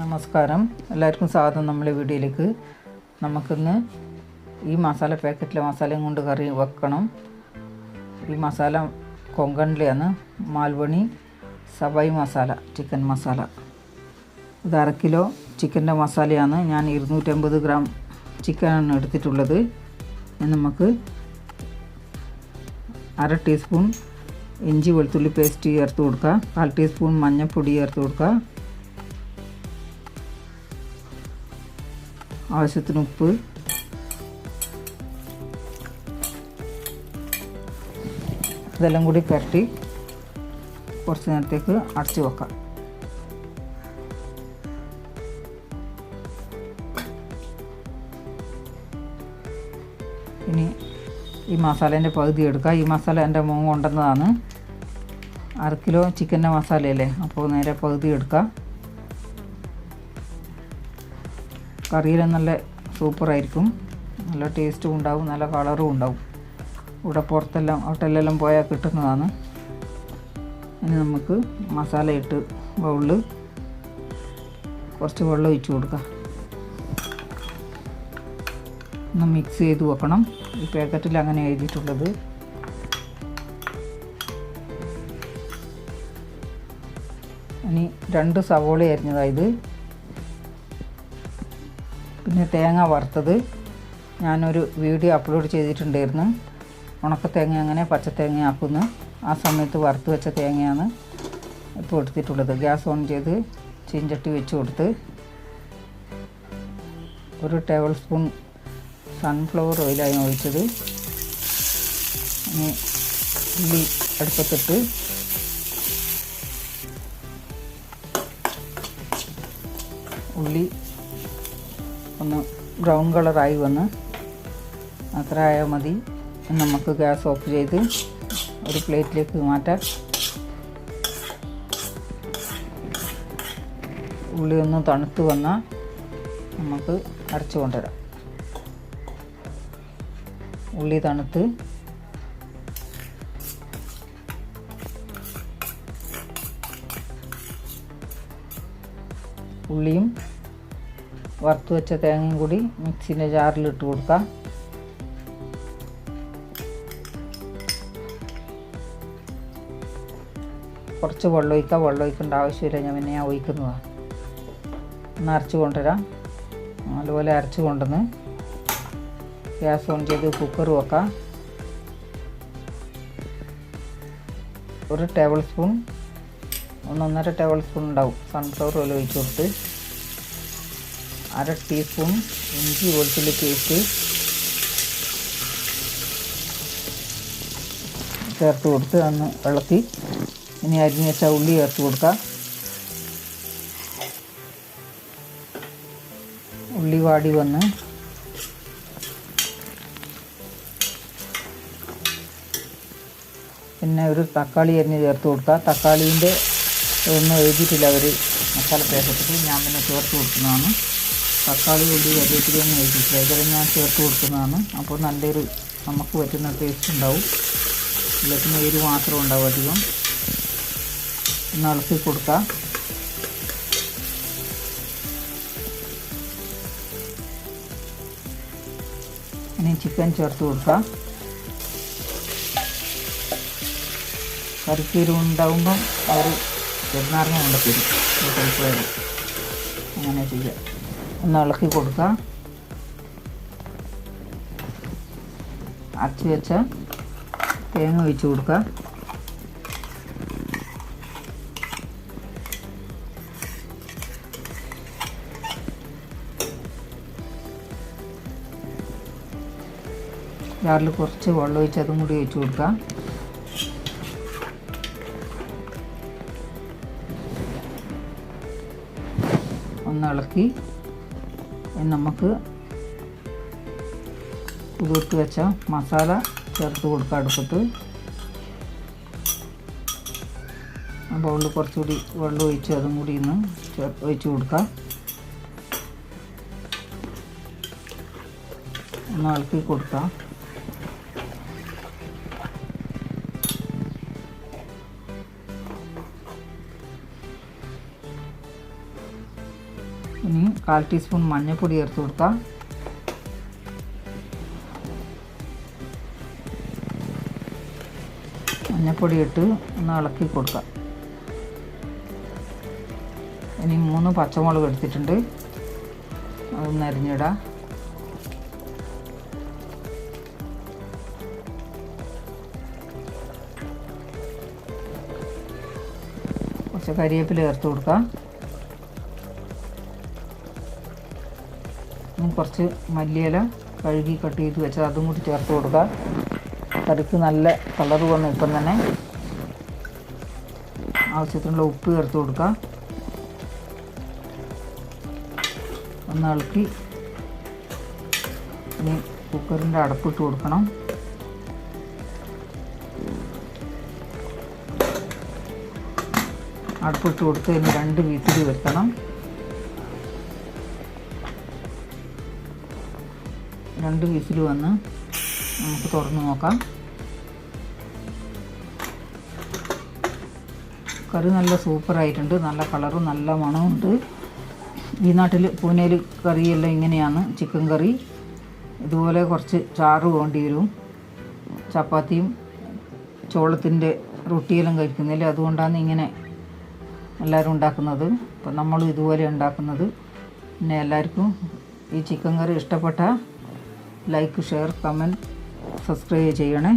നമസ്കാരം. എല്ലാവർക്കും സ്വാഗതം നമ്മളെ വീഡിയോയിലേക്ക്. നമുക്കിന്ന് ഈ മസാല പാക്കറ്റിലെ മസാലയും കൊണ്ട് കറി വെക്കണം. ഈ മസാല കൊങ്കണിലെയാണ് മാൽവണി സവായി മസാല ചിക്കൻ മസാല. ഇത് അര കിലോ ചിക്കന്റെ മസാലയാണ്. ഞാൻ ഇരുന്നൂറ്റമ്പത് ഗ്രാം ചിക്കനാണ് എടുത്തിട്ടുള്ളത്. നമുക്ക് അര ടീസ്പൂൺ ഇഞ്ചി വെളുത്തുള്ളി പേസ്റ്റ് ചേർത്ത് കൊടുക്കുക കാൽ ടീസ്പൂൺ മഞ്ഞൾപ്പൊടി ചേർത്ത് കൊടുക്കുക ആവശ്യത്തിന് ഉപ്പ്. ഇതെല്ലാം കൂടി പുരട്ടി കുറച്ച് നേരത്തേക്ക് അടച്ചു വെക്കാം. ഇനി ഈ മസാലേന്റെ പകുതി എടുക്കുക ഈ മസാല എന്റെ മോൻ കൊണ്ടുവന്നതാണ്. അര കിലോ ചിക്കന്റെ മസാലയല്ലേ? അപ്പോൾ നേരെ പകുതി എടുക്കുക കറിയിൽ നല്ല സൂപ്പറായിരിക്കും. നല്ല ടേസ്റ്റും ഉണ്ടാവും നല്ല കളറും ഉണ്ടാവും. ഇവിടെ പുറത്തെല്ലാം ഹോട്ടലിലെല്ലാം പോയാൽ കിട്ടുന്നതാണ്. ഇനി നമുക്ക് മസാല ഇട്ട് ബൗളിൽ കുറച്ച് വെള്ളം ഒഴിച്ച് കൊടുക്കാം. ഒന്ന് മിക്സ് ചെയ്ത് വെക്കണം. ഈ പാക്കറ്റിൽ അങ്ങനെ എഴുതിയിട്ടുള്ളത്. ഇനി രണ്ട് സവോള അരിഞ്ഞതായത് പിന്നെ തേങ്ങ വറുത്തത് ഞാനൊരു വീഡിയോ അപ്ലോഡ് ചെയ്തിട്ടുണ്ടായിരുന്നു. ഉണക്ക തേങ്ങ അങ്ങനെ പച്ചത്തേങ്ങ ആക്കുന്നു. ആ സമയത്ത് വറുത്ത് വെച്ച തേങ്ങയാണ് ഇപ്പോൾ എടുത്തിട്ടുള്ളത്. ഗ്യാസ് ഓൺ ചെയ്ത് ചീഞ്ചട്ടി വെച്ച് കൊടുത്ത് ഒരു ടേബിൾ സ്പൂൺ സൺഫ്ലവർ ഓയിലാണ് ഒഴിച്ചത്. ഉള്ളി അടുപ്പത്തിട്ട് ഉള്ളി ഒന്ന് ബ്രൗൺ കളറായി വന്ന് അത്ര ആയാൽ മതി നമുക്ക് ഗ്യാസ് ഓഫ് ചെയ്ത് ഒരു പ്ലേറ്റിലേക്ക് മാറ്റാം. ഉള്ളി ഒന്ന് തണുത്ത് വന്നാൽ നമുക്ക് അരച്ചു കൊണ്ടുവരാം. ഉള്ളി തണുത്ത് ഉള്ളിയും വറുത്ത് വെച്ച തേങ്ങയും കൂടി മിക്സിന്റെ ജാറിലിട്ട് കൊടുക്കാം. കുറച്ച് വെള്ളം ഒഴിക്കാം. വെള്ളം ഒഴിക്കേണ്ട ആവശ്യമില്ല ഞാൻ പിന്നെ ഞാൻ ഒഴിക്കുന്നതാണ് ഒന്ന് അരച്ച് കൊണ്ടുവരാം. അതുപോലെ അരച്ച് കൊണ്ടുവന്ന് ഗ്യാസ് ഓൺ ചെയ്ത് കുക്കർ വെക്കാം. ഒരു ടേബിൾ സ്പൂൺ ഒന്നൊന്നര ടേബിൾ സ്പൂൺ ഉണ്ടാവും. സൺഫ്ലവർ ഓയിൽ ഒഴിച്ച് കൊടുത്ത്. അര ടീസ്പൂൺ ഇഞ്ചി വെളുത്തുള്ളി പേസ്റ്റ് ചേർത്ത് കൊടുത്ത് അന്ന് ഇളക്കി. ഇനി അരിഞ്ഞ വെച്ച ഉള്ളി ചേർത്ത് കൊടുക്കാം. ഉള്ളി വാടി വന്ന് പിന്നെ ഒരു തക്കാളി അരിഞ്ഞ് ചേർത്ത് കൊടുക്കുക തക്കാളീന്റെ ഒന്നും എഴുതിയിട്ടില്ല അവർ മസാല പേസ്റ്റ് ഞാൻ പിന്നെ ചേർത്ത് കൊടുക്കുന്നതാണ്. തക്കാളി ഉള്ളി കരിവേപ്പിലൊന്നും എഴുതിയിട്ടില്ല ഇതെല്ലാം ഞാൻ ചേർത്ത് കൊടുക്കുന്നതാണ്. അപ്പോൾ നല്ലൊരു നമുക്ക് പറ്റുന്ന ടേസ്റ്റ് ഉണ്ടാവും. എല്ലാത്തിനും എരിവ് മാത്രം ഉണ്ടാവും അധികം. ഒന്ന് ഇളക്കി കൊടുക്കാം. ഇനി ചിക്കൻ ചേർത്ത് കൊടുക്കാം. കറിക്കീരും ഉണ്ടാവുമ്പം അവർ ചെറുനാരങ്ങ കൊണ്ട് തരും കഴിക്കുമായിരുന്നു അങ്ങനെ ചെയ്യാം. ഒന്ന് ഇളക്കി കൊടുക്കാം അരച്ച് വെച്ച തേങ്ങ ഒഴിച്ച് കൊടുക്കാം ജാറിൽ കുറച്ച് വെള്ളം ഒഴിച്ച് അതും കൂടി ഒഴിച്ച് കൊടുക്കാം ഒന്ന് ഇളക്കി നമുക്ക് കുതിർത്ത് വെച്ച മസാല ചേർത്ത് കൊടുക്കുക അടുപ്പത്ത്. ബൗളിൽ കുറച്ചുകൂടി വെള്ളം ഒഴിച്ച് അതും കൂടി ഇന്ന് ഒഴിച്ച് കൊടുക്കാം. ഒന്ന് ഇളക്കി കൊടുക്കാം. ഇനി കാൽ ടീസ്പൂൺ മഞ്ഞൾപ്പൊടി ചേർത്ത് കൊടുക്കാം മഞ്ഞൾപ്പൊടി ഇട്ട് ഒന്ന് ഇളക്കി കൊടുക്കാം ഇനി മൂന്ന് പച്ചമുളക് എടുത്തിട്ടുണ്ട്. അതൊന്ന് അരിഞ്ഞിടാം. കുറച്ച് കരിവേപ്പില ചേർത്ത് കൊടുക്കാം കുറച്ച് മല്ലിയില കഴുകി കട്ട് ചെയ്ത് വെച്ചത് അതും കൂടി ചേർത്ത് കൊടുക്കുക കറിക്ക് നല്ല കളർ വന്നു ഇപ്പം തന്നെ. ആവശ്യത്തിനുള്ള ഉപ്പ് ചേർത്ത് കൊടുക്കുക ഒന്ന് ഇളക്കി. ഇനി കുക്കറിന്റെ അടപ്പിട്ട് കൊടുക്കണം. അടുപ്പിട്ട് കൊടുത്ത് ഇനി രണ്ട് വീട്ടിൽ വെക്കണം. രണ്ട് വീസിൽ വന്ന് നമുക്ക് തുറന്ന് നോക്കാം. കറി നല്ല സൂപ്പറായിട്ടുണ്ട് നല്ല കളറും നല്ല മണമുണ്ട് ഈ നാട്ടിൽ പൂനെയിൽ കറിയെല്ലാം ഇങ്ങനെയാണ്. ചിക്കൻ കറി ഇതുപോലെ കുറച്ച് ചാറ് വേണ്ടി വരും. ചപ്പാത്തിയും ചോളത്തിന്റെ റൊട്ടിയെല്ലാം കഴിക്കുന്നില്ല അതുകൊണ്ടാണ് ഇങ്ങനെ എല്ലാവരും ഉണ്ടാക്കുന്നത്. അപ്പം നമ്മളും ഇതുപോലെ ഉണ്ടാക്കുന്നത്. പിന്നെ എല്ലാവർക്കും ഈ ചിക്കൻ കറി ഇഷ്ടപ്പെട്ട ലൈക്ക് ഷെയർ കമന്റ് സബ്സ്ക്രൈബ് ചെയ്യണേ.